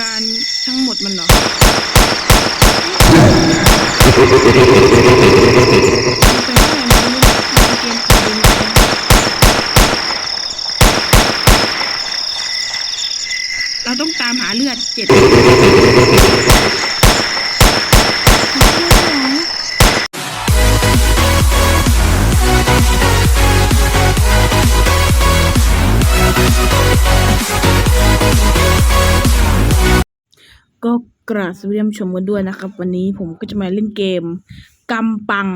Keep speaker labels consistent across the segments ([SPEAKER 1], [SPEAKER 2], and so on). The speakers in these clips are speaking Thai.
[SPEAKER 1] การทั้งหมดมันเหรอ ก็กราบสวัสดีท่านผู้ชมกันด้วยนะครับ วันนี้ผมก็จะมาเล่นเกมกำปัง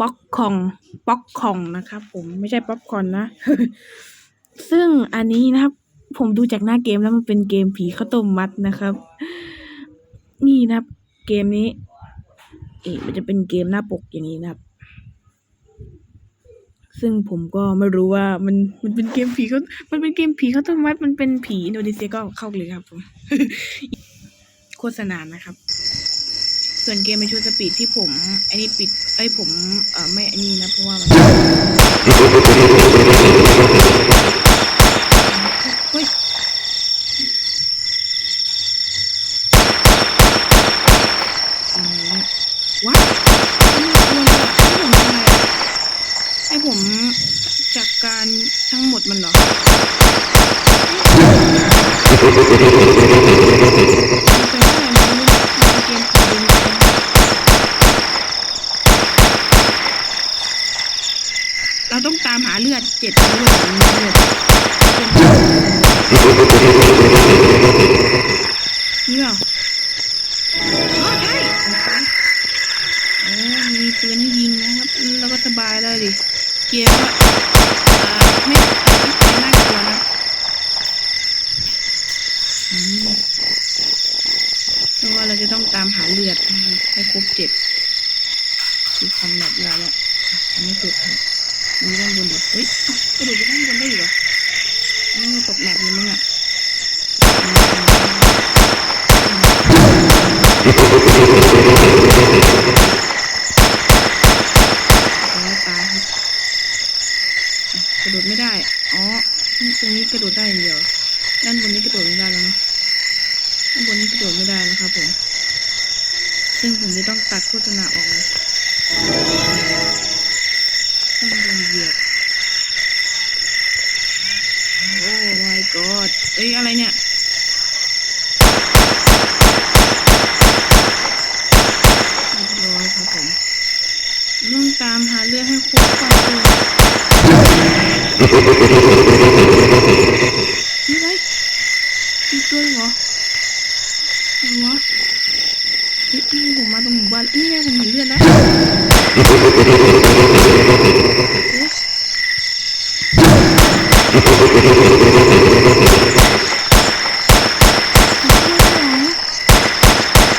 [SPEAKER 1] ป๊อกคองป๊อกคองนะครับผมไม่ใช่ป๊อปคอนนะ ซึ่งอันนี้นะครับ ผมดูจากหน้าเกมแล้วมันเป็นเกมผีข้าวต้มมัดนะครับ นี่นะครับ เกมนี้เอ๊ะมันจะเป็นเกมหน้าปกอย่างนี้นะครับ ซึ่งผมก็ไม่รู้ว่ามันมันเป็นเกมผีเขามันเป็นเกมผีเขาต้มมัดมันเป็นผีอินโดนีเซียก็เข้าเลยครับผมโฆษณานะครับ ส่วนเกมเป็นชูสปีดที่ผมไอ้นี่ปิดไอ้ผมเออไม่ไอ้นี่นะเพราะว่ามันเฮ้ยอืมวัดให้ผมจัดการทั้งหมดมันเหรอแต่ว่าอะไรมันไม่ได้เกมของดึงไปเรา ต้องตามหาเลือดเจ็ดเลือดเลือดนี่เปล่าอ๋อใช่โอ้มีปืนให้ยิงนะครับ แล้วก็สบายแล้ดิ เกมว่าอ่าไม่ไม่น่ากลัวนะอืมเพราะว่าเราจะต้องตามหาเลือดให้ครบเจ็ดคือคอมแบทเราเนี่ยอันนี้สุดครับ มีด้านบนดิเฮ้ยเอ้ากระโดดไปด้านบนได้อยู่เหรอตกแมปเลยมึงอะโอ้ตายกระโดดไม่ได้ อ๋อ ตรงนี้กระโดดได้อย่างเดียว ด้านบนนี้กระโดดไม่ได้แล้วเนาะ ด้านบนนี้กระโดดไม่ได้แล้วครับผม ซึ่งผมจะต้องตัดโฆษณาออกเลย ต้องโดนเหยียบโอ้ my god เอ้ยอะไรเนี่ยเรียบร้อยครับผมต้องตามหาเลือดให้ครบก่อนเลยนี่ไรอีกด้วยเหรอไหนวะเฮ้ย นี่ผมมาตรงหมู่บ้านนี่ไงผมเห็นเลือดแล้วเอ๊ะ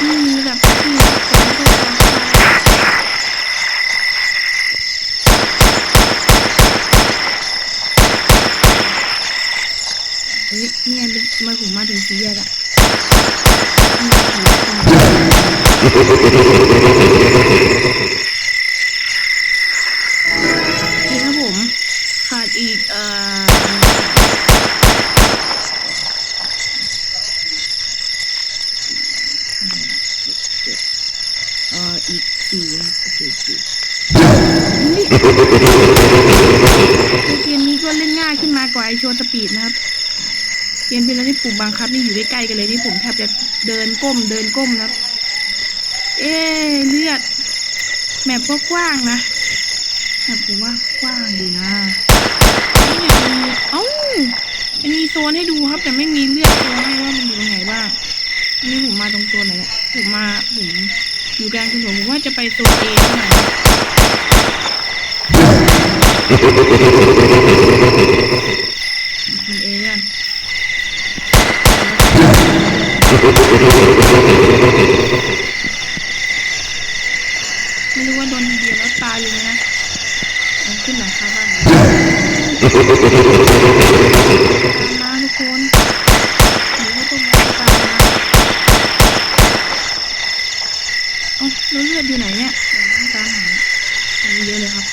[SPEAKER 1] นี่มีแบบที่รักกันด้วยกัน เฮ้ยนี่ไงเป็นทำไมผมมาถึงสี่แยกอะนี่ครับผม ขาด อีกเอ่ออีกสี่ครับโอเคสี่เกมนี้ก็เล่นง่ายขึ้นมากว่าไอโชว์สปีดนะครับเกมที่แล้วที่ปุ่มบังคับนี่อยู่ใกล้ๆกันเลยที่ผมแทบจะเดินก้มเดินก้มนะครับ เอ๊เลือดแมปก็กว้างนะ แมปผมว่ากว้างดีนะนี่ไงมันมีเอ้ามันมีโซนให้ดูครับ แต่ไม่มีเลือดโซนให้ว่ามันอยู่ตรงไหนบ้างนี่ผมมาตรงโซนไหนเนี่ยผมมาผมอยู่กลางถนนผมว่าจะไปโซนเอเท่ไหร่โซนเอกัน ไม่รู้ว่าโดนทีเดียวแล้วตายเลยนะเอาขึ้นหลังคาบ้านเลยตามมาทุกคนหนีให้ต้นไม้ตามมาเอ้าแล้วเลื อยู่ไหนเนี่ยตามหาอันนี้เยอะเลยครับ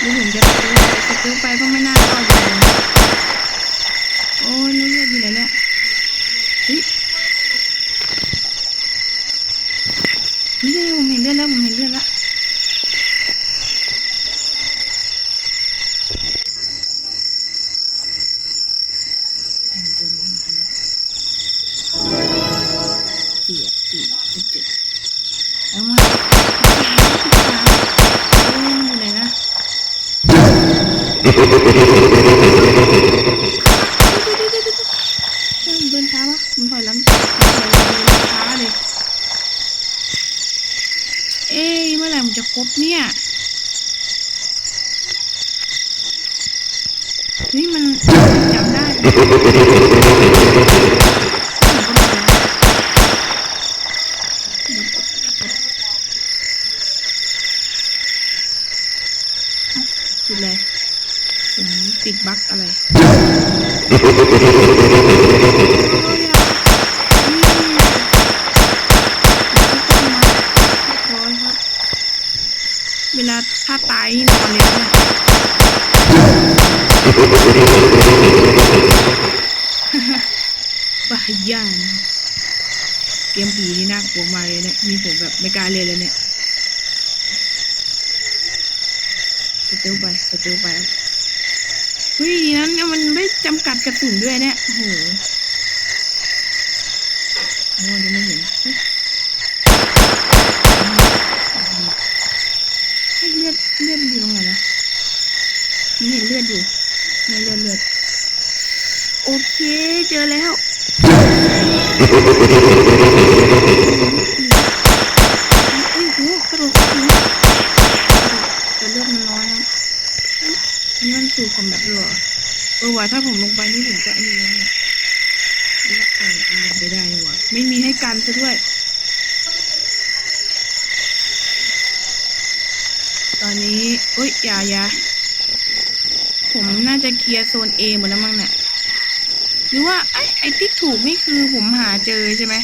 [SPEAKER 1] เดินไปก็ไม่น่ารอดเลยโอ้ยเลือดอยู่ไหนเนี่ยเฮ้ยนี่ไงผมเห็นเลือดแล้วผมเห็นเลือดแล้วสี่อะสี่สิบเจ็ดเอามาเอ้ยมันอยู่ไหนนะ เฮ้ยมันเดินช้าวะมันถอยหลังถอยหลังเดิน ช้าเลย เอ้ยเมื่อไหร่มันจะครบเนี่ยเฮ้ยมันจำได้มันก็มาคืออะไรผมติดบั๊กอะไร เวลาถ้าตายนี่นอนเลยนะ บ้าย่านะเกมผีนี่น่ากลัวมากเลยเนี่ยมีผมแบบไม่กล้าเล่นเลยเนี่ยสเตลไปสเตลไปเฮ้ยนั้นมันไม่จำกัดกระสุนด้วยเนี่ยโอ้โหโอ้จะไม่เห็นเฮ้ยเฮ้ยเลือดเลือดมันอยู่ตรงไหนนะมีเห็นเลือดอยู่ ไม่เลือดเลือดโอเค เจอแล้วเอ้ยโหกระโดดกระโดดแต่เลือดมันน้อยนะอันนี้มันสู่คอมแบบเหรอเออว่ะถ้าผมลงไปนี่ผมจะอันนี้แล้วเนี่ยหรือว่าเออมันลงไปได้นี่ว่ะไม่มีให้กันซะด้วย ตอนนี้เอ้ยยายา ผมน่าจะเคลียร์โซน A หมดแล้วมั้งเนี่ยหรือว่าไอ้ไอ้ที่ถูกนี่คือผมหาเจอใช่ไหม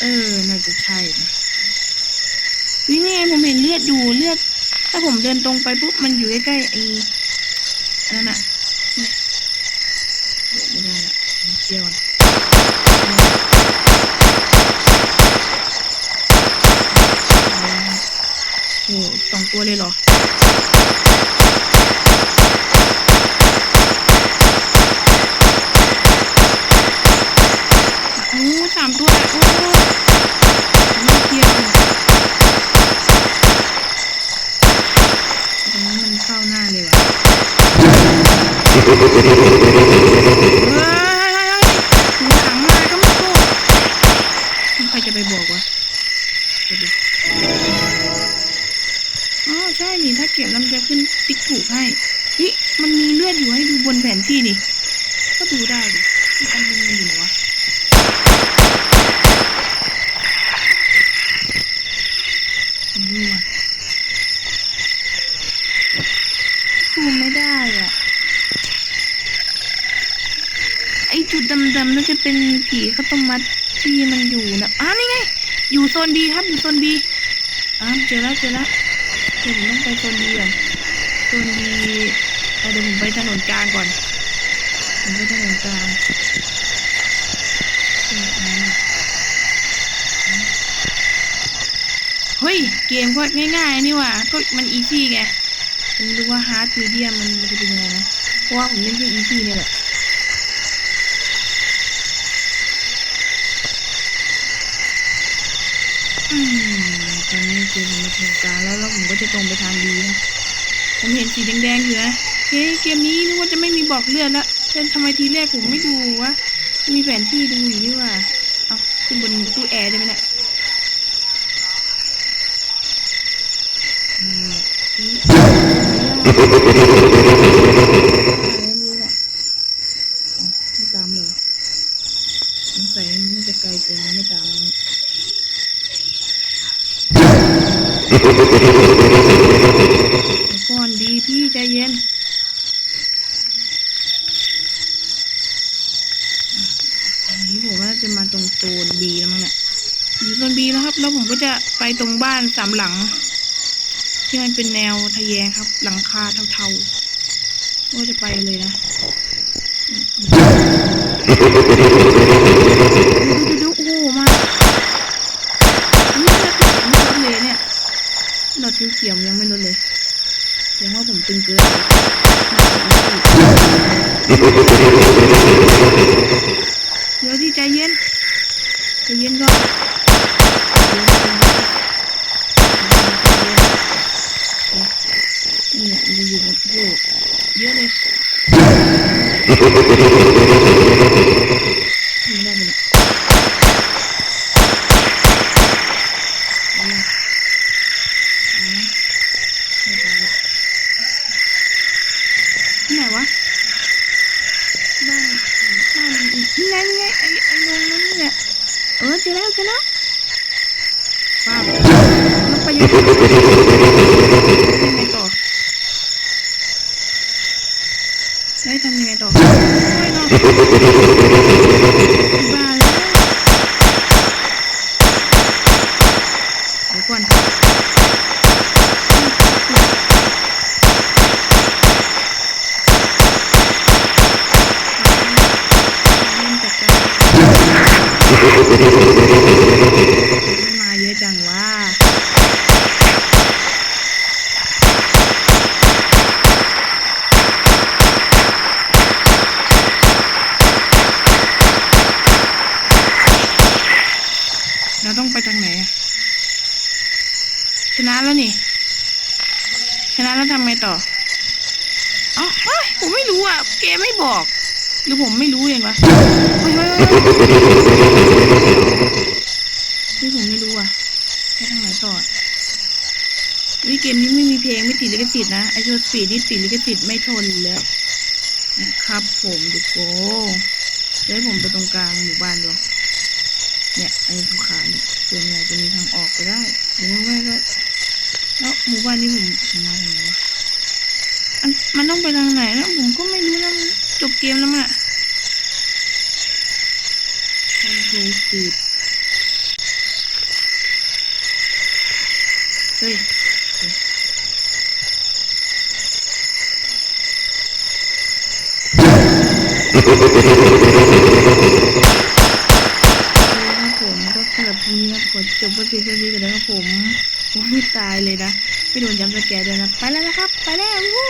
[SPEAKER 1] เออ น่าจะใช่นะวินี่ไงผมเห็นเลือดอยู่เลือด ถ้าผมเดินตรงไปปุ๊บมันอยู่ใกล้ๆไอ้อันนั้นอะนี่เดี๋ยไม่ได้ละเที่ยวโอ้โหสองตัวเลยเหรอ โอ้สามตัวโอ้ไม่เที่ยวตรงนี้มันเข้าหน้าเลยว่ะเฮ้ยเฮ้ยเฮ้ยเฮ้ยถึงหลังมาก็ไม่โกง ใครจะไปบอกวะอ๋อใช่นี่ถ้าเก็บแล้วมันจะขึ้นติ๊กถูกให้นี่มันมีเลือดอยู่ให้ดูบนแผนที่นี่ ก็ดูได้ดิอีกอันนึงมันอยู่หนวะผมดูอะซูมไม่ได้อะ ไอ จุดำน่าจะเป็นผีข้าวต้มมัดที่มันอยู่นะอ่านี่ไงอยู่โซนดีครับอยู่โซนดีอ่าเจอแล้วเจอแล้วเดี๋ยวผมต้องไปโซนดีก่อนโซนดีเอาดี๋ยวผมไปถนนกลางก่อนผมไปถนนกลางเอออ่าเฮ้ยเกมก็ง่ายๆนี่ว่าก็มันอีซี่ไงผมรู้ว่าฮาร์ดมีเดียมันมันจะเป็นยังไงนะเพราะว่าผมเล่นแค่อีซี่นี่แหละ อืม ตอนนี้เกมมันมาถึงกลางแล้วแล้วผมก็จะตรงไปทางดีนะ ผมเห็นสีแดงๆอยู่นะเฮ้ยเกมนี้นึกว่าจะไม่มีบอกเลือดแล้วแต่ทำไมทีแรกผมไม่ดูวะ มีแผนที่ดูอยู่นี่ว่าเอาขึ้นบนตู้แอร์ได้ไหมเนี่ยอืมนี่นี่แหละอ๋อไม่ตามเลยเหรอสงสัยมันน่าจะไกลเกินไม่ตามแล้วเดี๋ยว ก่อนดีพี่ใจเย็นอันนี้ผมว่าจะมาตรงโซนบีแล้วมั้งเนี่ยอยู่โซนบีแล้วครับ แล้วผมก็จะไปตรงบ้านสามหลัง ที่มันเป็นแนวทะแยงครับ หลังคาเทาว่าจะไปเลยนะดูดูดูโอ้โหมาอันนี้เราติดยังไม่ลดเลยเนี่ยเราทิวเขียวยังไม่ลดเลยแสดงว่า ผมตึงเกินเดี๋ยวที่ใจเย็น ใจเย็นก่อนนี่ยมันจะอยู่บนโอ้เยอะเลยไม่ได้ไปเนี่ยเอาเลยเอานะไม่ไปเลยที่ไหนวะบ้านบ้านอีกนี่ไงนี่ไงไอ้ไอ้ลงนั่นนี่แหละ เออเจอแล้วเจอแล้วว้าวแล้วไปยังยังไงต่อได้ทำยังไงต่อไม่เนาะบ้าแล้วเดี๋ยวก่อนเล่นจัดการมาเยอะจังวะ เราต้องไปทางไหนอะ ชนะแล้วนี่ ชนะแล้วทำไงต่ออ๋อเฮ้ยผมไม่รู้อะเกมไม่บอก หรือผมไม่รู้เองวะเฮ้ยเฮ้ยเฮ้ยนี่ผมไม่รู้อะไปทางไหนต่อวิเกมนี้ไม่มีเพลงไม่ติดลิขสิทธิ์นะไอโชว์สปีนี่ติดลิขสิทธิ์ไม่ทนแล้วนะครับผมดูโก้เดี๋ยวให้ผมไปตรงกลางหมู่บ้านดูเนี่ยไอ้ภูเขาเนี่ย ส่วนใหญ่จะมีทางออกไปได้หรือไม่ก็แล้วหมู่บ้านนี้ผมผมมาทางไหนวะมันมันต้องไปทางไหนแล้วผมก็ไม่รู้นะมันจบเกมแล้วมันอะคอนโทรลสปีดเฮ้ยเฮ้ยครับผมก็สำหรับทีนี้นะขอจ บไว้เพียงเท่านี้ก่อนนะครับผมผมไม่ตายเลยนะ ไม่โดนจำสแกร์ด้วยนะ ไปแล้วนะครับ ไปแล้ววู้